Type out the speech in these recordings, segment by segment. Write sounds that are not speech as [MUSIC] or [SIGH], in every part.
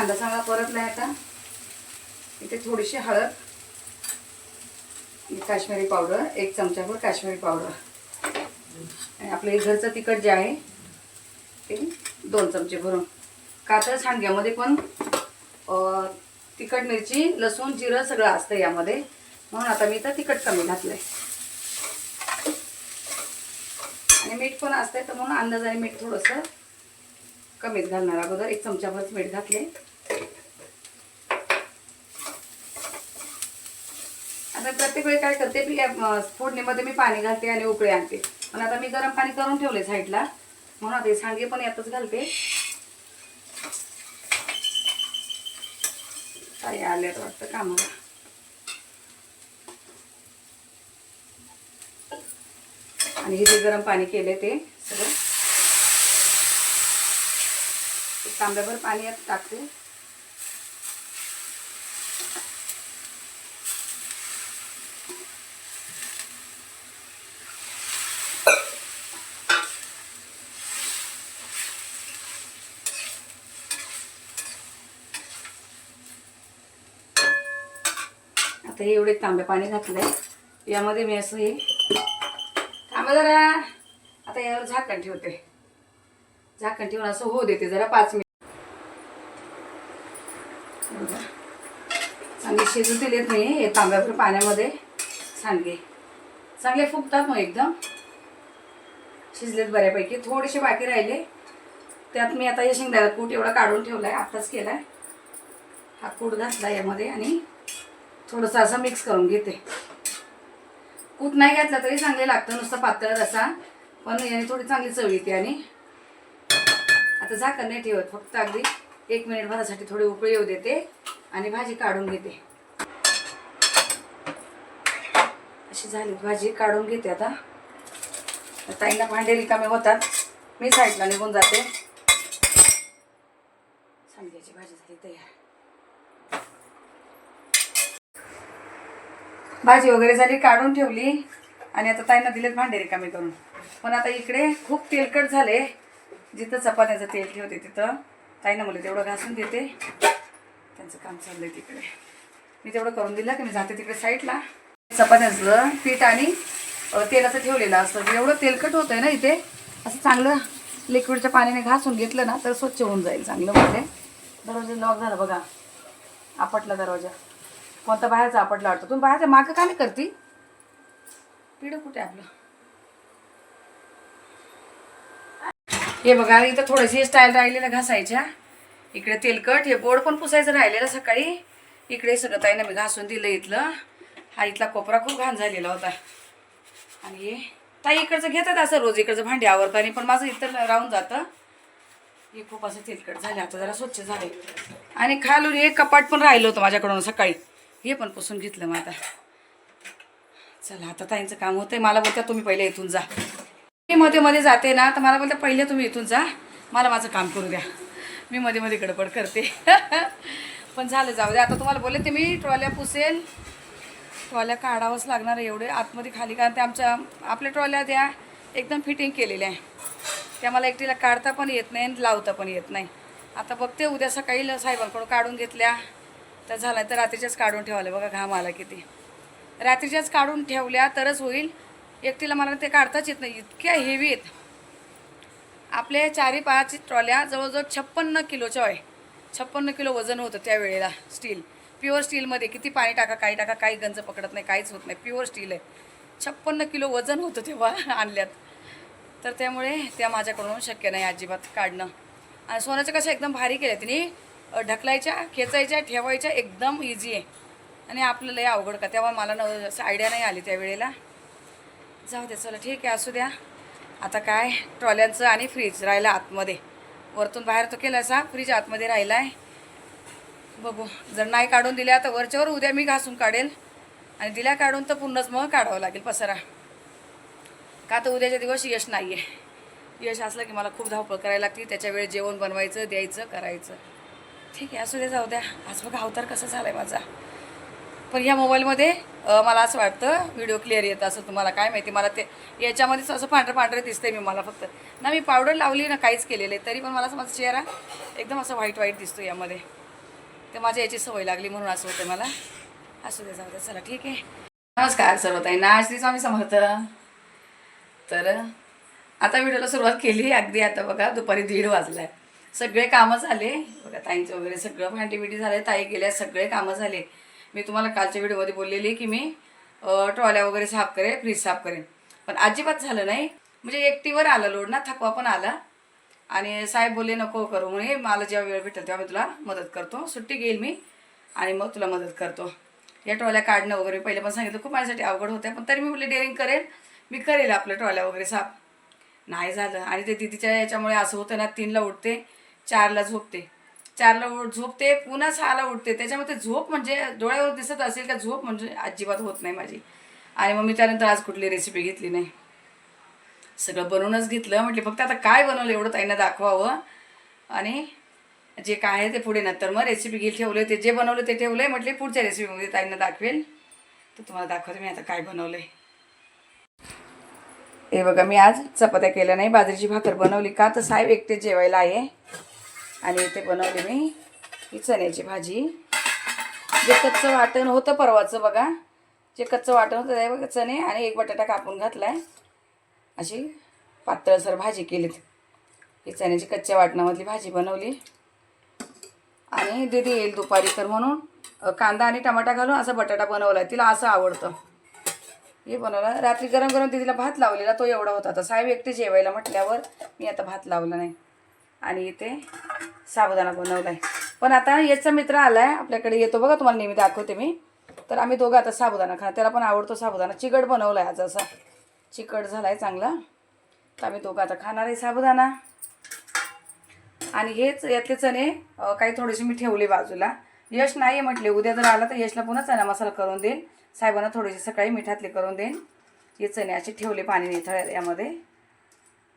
कांदा चांगला परतला आहे आता. इथे थोडीशी हळद काश्मीरी पावडर एक चमचाभर काश्मीरी पावडर. आणि आपलं हे घरचं तिखट जे आहे ते दोन चमचे भरून. कातळ सांडग्यामध्ये पण तिखट मिरची लसूण जिरं सगळं असतं यामध्ये. म्हणून आता मी तर तिखट कमी घातलं आहे आणि मीठ पण असतंय तर म्हणून अंदाजाने मीठ थोडंसं कमीच घालणार अगोदर. एक चमचाभरच मीठ घातले तर प्रत्येक वेळी काय करते की फोडणीमध्ये मी पाणी घालते आणि उकळे आणते. पण आता मी गरम पाणी करून ठेवले साईडला. म्हणून आता सांगे सांडगे पण यातच घालते. काय आल्यात वाटतं कामाला. आणि हे जे गरम पाणी केले ते सगळं. तांब्याभर पाणी यात टाकते. आता हे एवढे तांबे पाणी घातलं आहे यामध्ये मी असं हे थांबा जरा. आता यावर झाकण ठेवते. झाकण ठेवून असं होऊ देते जरा पाच मिनिट. चांगले शिजू दिलेत मी हे तांब्याभर पाण्यामध्ये. सांडगे. चांगले फुगतात मग एकदम. शिजलेत बऱ्यापैकी. थोडेसे बाकी राहिले. त्यात मी आता हे शेंगदाणा कूट एवढा काढून ठेवलं आहे आत्ताच केला आहे हा कूट घातला यामध्ये आणि थोडंसं असं मिक्स करून घेते. कूट नाही घातला तरी चांगले लागतं नुसतं पातळ रसा. पण याने थोडी चांगली चव येते आणि. आता झाकण नाही ठेवत फक्त अगदी एक मिनिट भरासाठी थोडी उकळी येऊ देते आणि भाजी काढून घेते. अशी झाली भाजी काढून घेते आता. ताईंना भांडे रिकामे होतात. मी साईडला निघून जाते. सांडग्याची भाजी झाली तयार. भाजी वगैरे झाली काढून ठेवली. आणि आता ताईंना दिलेत भांडे रिकामी करून. पण आता इकडे खूप तेलकट झाले. जिथं चपात्याचं तेल ठेवते तिथं. ताईंना मुलं तेवढं घासून देते. त्यांचं काम चाललंय तिकडे. मी तेवढं करून दिलं की मी जाते तिकडे साईडला. चपात्याचं पीठ आणि तेलाचं ठेवलेलं असतं. एवढं तेलकट होतंय ना इथे असं चांगलं लिक्विडच्या पाण्याने घासून घेतलं ना तर स्वच्छ होऊन जाईल चांगलं म्हणजे. दरवाजा लॉक झाला बघा. आपटला दरवाजा. कोणता बाहेरचा आपटला वाटतं? तुम्ही बाहेरच्या मागं का नाही करती? पिढं कुठे आपलं? हे बघा इथं थोडीशी स्टाईल राहिलेल्या घासायच्या. इकडे तेलकट हे बोर्ड पण पुसायचं राहिलेलं सकाळी. इकडे सगळं ताईनं मी घासून दिलं इथलं. हा इथला कोपरा खूप घाण झालेला होता. आणि हे ताई इकडचं घेतात असं रोज इकडचं भांडी आवरताना पण माझं इथं राहून जातं. हे खूप असं तेलकट झाले आता जरा स्वच्छ झाले आणि खालून एक कपाट पण राहिलं होतं माझ्याकडून सकाळी. हे पण पुसून घेतलं मग आता. चला आता ताईंचं काम होतं मला बोलता तुम्ही पहिले इथून जा. मी मध्ये मध्ये जाते ना तर मला बोलता पहिले तुम्ही इथून जा. मला माझं काम करू द्या. मी मध्ये मध्ये गडबड करते. [LAUGHS] पण झालं जाऊ द्या आता तुम्हाला बोलले ते मी ट्रॉल्या पुसेल ट्रॉल्या काढावंच लागणार एवढे. आतमध्ये खाली कारण ते आमच्या आपल्या ट्रॉल्या द्या एकदम फिटिंग केलेल्या आहे. त्या मला एकटीला काढता पण येत नाही आणि लावता पण येत नाही. आता बघते उद्या सकाळी साहेबांकडून काढून घेतल्या. तर झालं तर रात्रीच्याच काढून ठेवाले बघा घाम आला किती. रात्रीच्याच काढून ठेवल्या तरच होईल. एकटीला मला ते काढताच येत नाही इतक्या हेवी आहेत. आपल्या चारी पाच ट्रॉल्या जवळजवळ छप्पन्न किलोच्या आहे छप्पन्न किलो वजन होतं त्यावेळेला स्टील प्युअर स्टीलमध्ये किती पाणी टाका काही टाका काही गंज पकडत नाही काहीच होत नाही. प्युअर स्टील आहे. छप्पन्न किलो वजन होतं तेव्हा आणल्यात. तर त्यामुळे त्या माझ्याकडून शक्य नाही अजिबात काढणं. आणि सोन्याचं कसं एकदम भारी केलं तिने. ढकलायच्या खेचायच्या ठेवायच्या एकदम इझी आहे. आणि आपलं लय अवघड का तेव्हा मला न असं आयडिया नाही आली त्यावेळेला जाऊ दे चला ठीक आहे असू द्या. आता काय ट्रॉल्यांचं आणि फ्रीज राहिला आतमध्ये. वरतून बाहेर तो केला असा फ्रीज आतमध्ये राहिला आहे बघू जर नाही काढून दिल्या तर वरच्यावर उद्या मी घासून काढेल. आणि दिल्या काढून तर पुन्हाच मग काढावं लागेल पसरा. का तर उद्याच्या दिवस यश नाही आहे यश असलं की मला खूप धावपळ करायला लागते त्याच्या वेळेस जेवण बनवायचं द्यायचं करायचं. ठीक आहे असू दे जाऊ द्या. आज बघा अवतार कसा झाला आहे माझा. पण ह्या मोबाईलमध्ये मला असं वाटतं व्हिडिओ क्लिअर येत असं तुम्हाला काय माहिती. मला ते याच्यामध्येच असं पांढरं पांढरं दिसते मी मला फक्त. ना मी पावडर लावली ना काहीच केलेलं आहे तरी पण मला असं माझा चेहरा एकदम असं व्हाईट व्हाईट दिसतो यामध्ये. ते माझ्या याची सवय लागली म्हणून असं होतं मला. असू दे जाऊ दे चला ठीक आहे. नमस्कार सर्व ताई ना आज आम्ही समर्थ. तर आता व्हिडिओला सुरुवात केली. अगदी आता बघा दुपारी दीड वाजलाय. सगळे कामं झाले. बघा ताईंचे वगैरे सगळं भांडी बिंडी झाले ताई गेल्या सगळे कामं झाले. मी तुम्हाला कालच्या व्हिडिओमध्ये बोललेली की मी ट्रॉल्या वगैरे साफ करेन फ्रीज साफ करेन. पण अजिबात झालं नाही. म्हणजे एकटीवर आला लोड ना थकवा पण आला. आणि साहेब बोलले नको करू म्हणे. मला जेव्हा वेळ भेटेल तेव्हा मी तुला मदत करतो. सुट्टी घेईल मी आणि मग तुला मदत करतो. या ट्रॉल्या काढणं वगैरे पहिले पण सांगितलं. खूप माझ्यासाठी अवघड होत्या पण तरी मी म्हटलं डेअरिंग करेन मी करेल आपल्या ट्रॉल्या वगैरे साफ. नाही झालं. आणि ते तिच्या याच्यामुळे असं होतं ना तीनला उठते. चारला झोपते. चारला उठ झोपते पुन्हा सहाला उठते. त्याच्यामध्ये झोप म्हणजे डोळ्यावर दिसत असेल का झोप म्हणजे अजिबात होत नाही माझी. आणि मग मी त्यानंतर आज कुठली रेसिपी घेतली नाही. सगळं बनवूनच घेतलं. म्हटले फक्त आता काय बनवलं? एवढं ताईंना दाखवावं. आणि जे काय आहे ते पुढे नंतर मग रेसिपी घेऊन ठेवले ते जे बनवलं ते ठेवलंय. म्हटले पुढच्या रेसिपीमध्ये ताईंना दाखवेल. तर तुम्हाला दाखवते मी आता काय बनवलंय. हे बघा मी आज चपात्या केल्या नाही. बाजरीची भाकर बनवली का? तर साहेब एकटे जेवायला आहे. आणि इथे बनवली मी ही चण्याची भाजी. जे कच्चं वाटण होतं परवाचं बघा. जे कच्चं वाटण होतं ते बघा चणे आणि एक बटाटा कापून घातला आहे अशी पातळसर भाजी केलीत. ही चण्याची कच्च्या वाटणामधली भाजी बनवली. आणि दीदी येईल दुपारी तर म्हणून कांदा आणि टमाटा घालून असा बटाटा बनवला तिला असं आवडतं. हे बनवलं. रात्री गरम गरम दीदीला भात लावलेला तो एवढा होता. आता साहेब एकटे जेवायला म्हटल्यावर मी आता भात लावला नाही. आणि इथे साबुदाणा बनवला आहे पण आता याचा मित्र आला आहे आपल्याकडे येतो बघा तुम्हाला नेहमी दाखवते मी. तर आम्ही दोघं आता साबुदाणा खा त्याला पण आवडतो साबुदाणा. चिकट बनवला आहे आज असा. चिकट झाला आहे चांगला. तर आम्ही दोघं आता खाणार आहे साबुदाणा. आणि हेच यातले चणे काही थोडेसे मी ठेवले बाजूला. यश नाही म्हटले उद्या जर आला तर यशला पुन्हा चणा मसाला करून देईन. साहेबांना थोडेसे सकाळी मिठातले करून देईन. हे चणे असे ठेवले पाणी निथळ यामध्ये.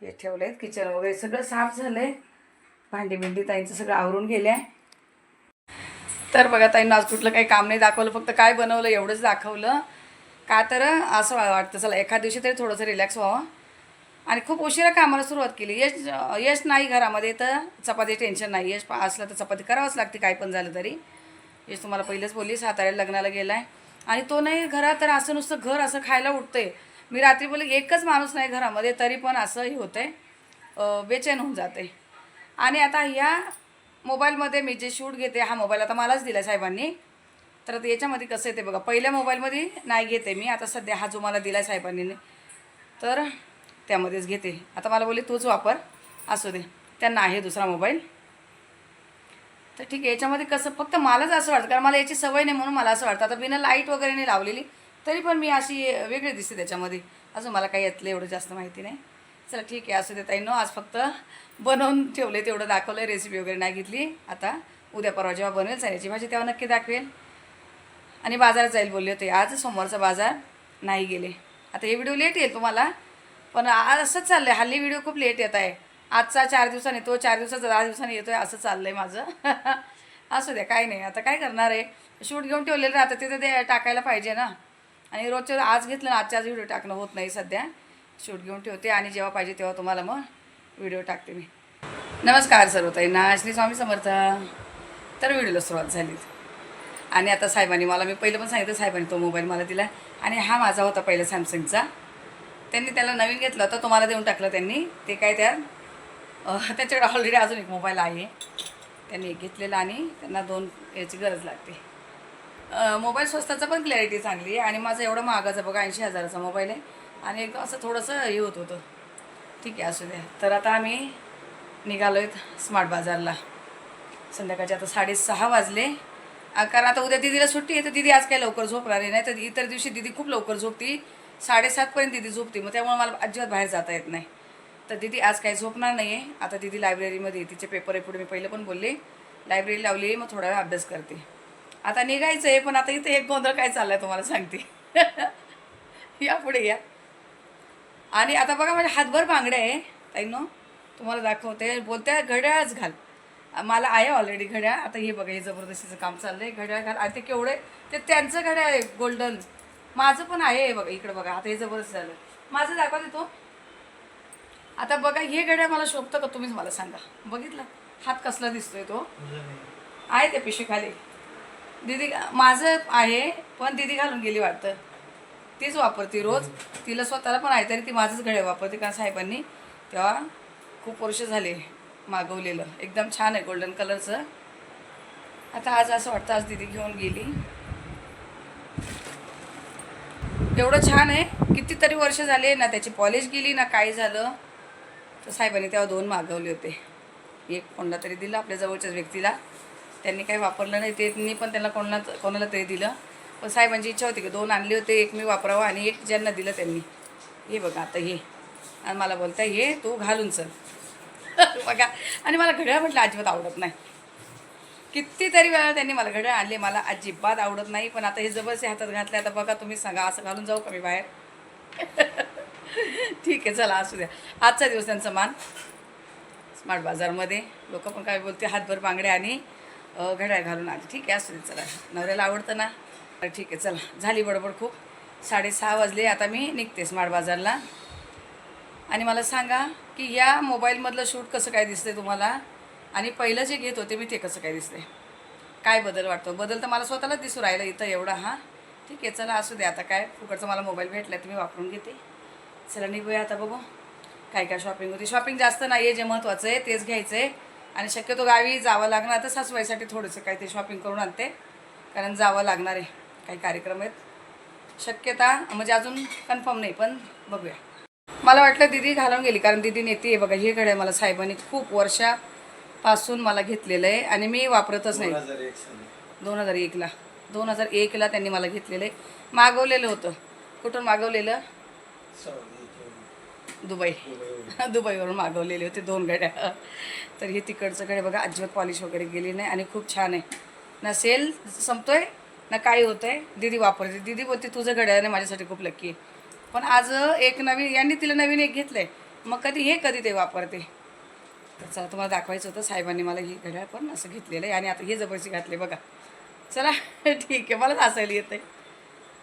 हे ठेवले किचन वगैरे सगळं साफ झालं आहे भांडी बिंडी ताईंचं सगळं आवरून गेल्या. तर बघा ताईंना आज कुठलं काही काम नाही दाखवलं फक्त काय बनवलं एवढंच दाखवलं. का तर असं वा- वाटतं चला एखाद दिवशी तरी थोडंसं रिलॅक्स व्हावं. आणि खूप उशिरा कामाला सुरुवात केली. यश यश नाही घरामध्ये तर चपाती टेन्शन नाही. यश पा- असलं तर चपाती करावंच लागते काय पण झालं तरी. यश तुम्हाला पहिलेच बोलली साताऱ्याला लग्नाला गेला आहे आणि तो नाही घरात तर असं नुसतं घर असं खायला उठतंय. मी रात्री बोलले एकच माणूस नाही घरामध्ये तरी पण असंही होतंय आहे बेचैन होऊन जाते आणि आता ह्या मोबाईलमध्ये मी जे शूट घेते हा मोबाईल आता मलाच दिला साहेबांनी. तर याच्यामध्ये कसं येते बघा. पहिल्या मोबाईलमध्ये नाही घेते मी. आता सध्या हा जो मला दिला साहेबांनी. तर त्यामध्येच घेते. आता मला बोलले तूच वापर. असू दे. त्यांना आहे दुसरा मोबाईल. तर ठीक आहे याच्यामध्ये कसं फक्त मलाच असं वाटतं. कारण मला याची सवय नाही म्हणून मला असं वाटतं. आता बिना लाइट वगैरे नाही लावलेली तरी पण मी अशी वेगळी दिसते त्याच्यामध्ये. अजून मला काही यातलं एवढं जास्त माहिती नाही. चल ठीक आहे असू दे ताईनो आज फक्त बनवून ठेवले तेवढं दाखवलं रेसिपी वगैरे नाही घेतली. आता उद्या परवा जेव्हा बनवेल चण्याची भाजी तेव्हा नक्की दाखवेल. आणि बाजारात जाईल बोलले होते आज सोमवारचा बाजार नाही गेले. आता हे व्हिडिओ लेट येईल तुम्हाला. पण आज असंच चाललं आहे हल्ली व्हिडिओ खूप लेट येत आहे. आजचा चार दिवसांनी तो चार दिवसाचा दहा दिवसांनी येतो आहे असं चाललं आहे माझं. [LAUGHS] असू द्या काही नाही आता काय करणार आहे? शूट घेऊन ठेवलेलं राहतं तिथं ते टाकायला पाहिजे ना. आणि रोजचं आज घेतलं ना आजच्या आज व्हिडिओ टाकणं होत नाही सध्या. शूट घेऊन ठेवते आणि जेव्हा पाहिजे तेव्हा तुम्हाला मग व्हिडिओ टाकते मी. नमस्कार सर्व ताईंना श्री स्वामी समर्थ. तर व्हिडिओला सुरुवात झाली. आणि आता साहेबांनी मला मी पहिलं पण सांगितलं साहेबांनी तो मोबाईल मला दिला. आणि हा माझा होता पहिला सॅमसंगचा. त्यांनी त्याला नवीन घेतला होता तो मला देऊन टाकला त्यांनी. ते काय त्या त्यांच्याकडे त्याच्याकडे ऑलरेडी अजून एक मोबाईल आहे. त्यांनी एक घेतलेला आणि त्यांना दोन याची गरज लागते. मोबाईल स्वस्ताचा पण क्लॅरिटी चांगली आहे आणि माझा एवढा महागाचा बघा ऐंशी हजाराचा मोबाईल आहे. आणि एकदम असं थोडंसं हे होत होतं. ठीक आहे असू द्या तर आता आम्ही निघालो आहेत स्मार्ट बाजारला. संध्याकाळचे आता साडेसहा वाजले. कारण आता उद्या दिदीला सुट्टी आहे तर दिदी आज काय लवकर झोपणार आहे. नाही तर इतर दिवशी दिदी खूप लवकर झोपती. साडेसातपर्यंत दिदी झोपते मग त्यामुळे मला अजिबात बाहेर जाता येत नाही. तर दिदी आज काही झोपणार नाही आहे आता दिदी लायब्ररीमध्ये आहे. तिचे पेपर आहे पुढे मी पहिलं पण बोलले. लायब्ररी लावली आहे, मग थोडा वेळ अभ्यास करते. आता निघायचं आहे पण आता इथे एक गोंधळ काय चाललाय तुम्हाला सांगते. [LAUGHS] या पुढे या. आणि आता बघा माझ्या हातभर बांगड्या आहे. ताईनो तुम्हाला दाखवते. बोलत्या घड्याळच घाल. मला आहे ऑलरेडी घड्याळ. आता हे बघा हे जबरदस्तीचं काम चाललं आहे घड्याळ घाल. आणि ते केवढे ते त्यांचं घड्याळ आहे गोल्डन माझं पण आहे बघा इकडं बघा. आता हे जबरदस्त झालं. माझं दाखवा देतो. आता बघा हे घड्याळ मला शोभतं का तुम्हीच मला सांगा. बघितलं? हात कसला दिसतोय तो? आहे ते पिशवी खाली दीदी माझं आहे पण दीदी घालून गेली वाटतं. तीच वापरते रोज. तिला स्वतःला पण आहे तरी ती माझंच घड्याळ वापरते कारण साहेबांनी तेव्हा खूप वर्ष झाले मागवलेलं. एकदम छान आहे गोल्डन कलरचं आता आज असं वाटतं आज दीदी घेऊन गेली. एवढं छान आहे. कितीतरी वर्ष झाले ना त्याची पॉलिश गेली ना काय झालं. तर साहेबांनी तेव्हा दोन मागवले होते. एक कोणाला तरी दिलं आपल्या जवळच्याच व्यक्तीला. त्यांनी काही वापरलं नाही ते मी पण त्यांना कोणाला कोणाला तरी दिलं. पण साहेबांची इच्छा होती की दोन आणले होते एक मी वापरावं आणि एक ज्यांना दिलं त्यांनी. हे बघा आता हे. आणि मला बोलता हे तू घालून चल. [LAUGHS] बघा. आणि मला घड्याळ म्हटलं अजिबात आवडत नाही. कितीतरी वेळा त्यांनी मला घड्याळ आणले मला अजिबात आवडत नाही. पण आता हे जबरदस्ती हातात घातले आता बघा तुम्ही सांगा असं घालून जाऊ का मी बाहेर? [LAUGHS] ठीक आहे चला असू द्या. आजचा दिवस त्यांचा मान. स्मार्ट बाजारमध्ये लोक पण काय बोलते हातभर बांगड्या आणि घड्याळ घालून आले. ठीक आहे असू दे चला. नवऱ्याला आवडतं ना. ठीक आहे चला. झाली बडबड खूप. साडेसहा वाजले आता मी निघते स्मार्ट बाजारला. आणि मला सांगा की या मोबाईलमधलं शूट कसं काय दिसतंय तुम्हाला? आणि पहिलं जे घेत होते मी ते कसं काय दिसतंय? काय बदल वाटतो? बदल तर मला स्वतःलाच दिसू राहिलं इथं एवढा हा. ठीक आहे चला असू दे. आता काय फुकटचा मला मोबाईल भेटला तुम्ही वापरून घेते. चला निघूया आता बघू. काय काय शॉपिंग होती? शॉपिंग जास्त नाही आहे जे महत्त्वाचं आहे तेच घ्यायचं आहे आणि शक्यतो गावी जावं लागणार तर सासूबाईसाठी थोडंसं काही ते शॉपिंग करून आणते. कारण जावं लागणार आहे. काही कार्यक्रम आहेत. शक्यता म्हणजे अजून कन्फर्म नाही पण बघूया. मला वाटलं दिदी घालून गेली कारण दिदी नेते बघा हे घड्या मला साहेबांनी खूप वर्षापासून मला घेतलेलं आहे आणि मी वापरतच नाही. दोन हजार एकला दोन हजार एकला त्यांनी मला घेतलेलं आहे. मागवलेलं होतं. कुठून मागवलेलं? दुबई. दुबईवरून. [LAUGHS] दुबईवरून मागवलेले होते दोन घड्या तर हे तिकडचं घडे बघा अजिबात पॉलिश वगैरे गेली नाही आणि खूप छान आहे. ना सेल संपतोय? ना काही आहे दीदी वापरते. दीदी बोलते तुझं घड्याळ नाही माझ्यासाठी खूप लक्की आहे. पण आज एक नवीन यांनी तिला नवीन एक घेतलं आहे मग कधी हे कधी ते वापरते? चला तुम्हाला दाखवायचं होतं साहेबांनी मला ही घड्याळ पण असं घेतलेलं आहे. आणि आता हे जबरशी घातले बघा. चला [LAUGHS] ठीक आहे मलाच हसायला आहे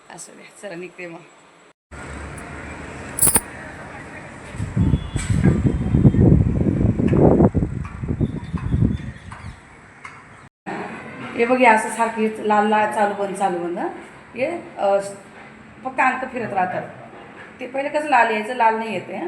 असं द्या चला निघते मग. हे बघ हे असं सारखी लाल लाल चालू बंद चालू बंद. हे फक्त अंक फिरत राहतात. ते पहिले कसं लाल यायचं लाल नाही येते हां?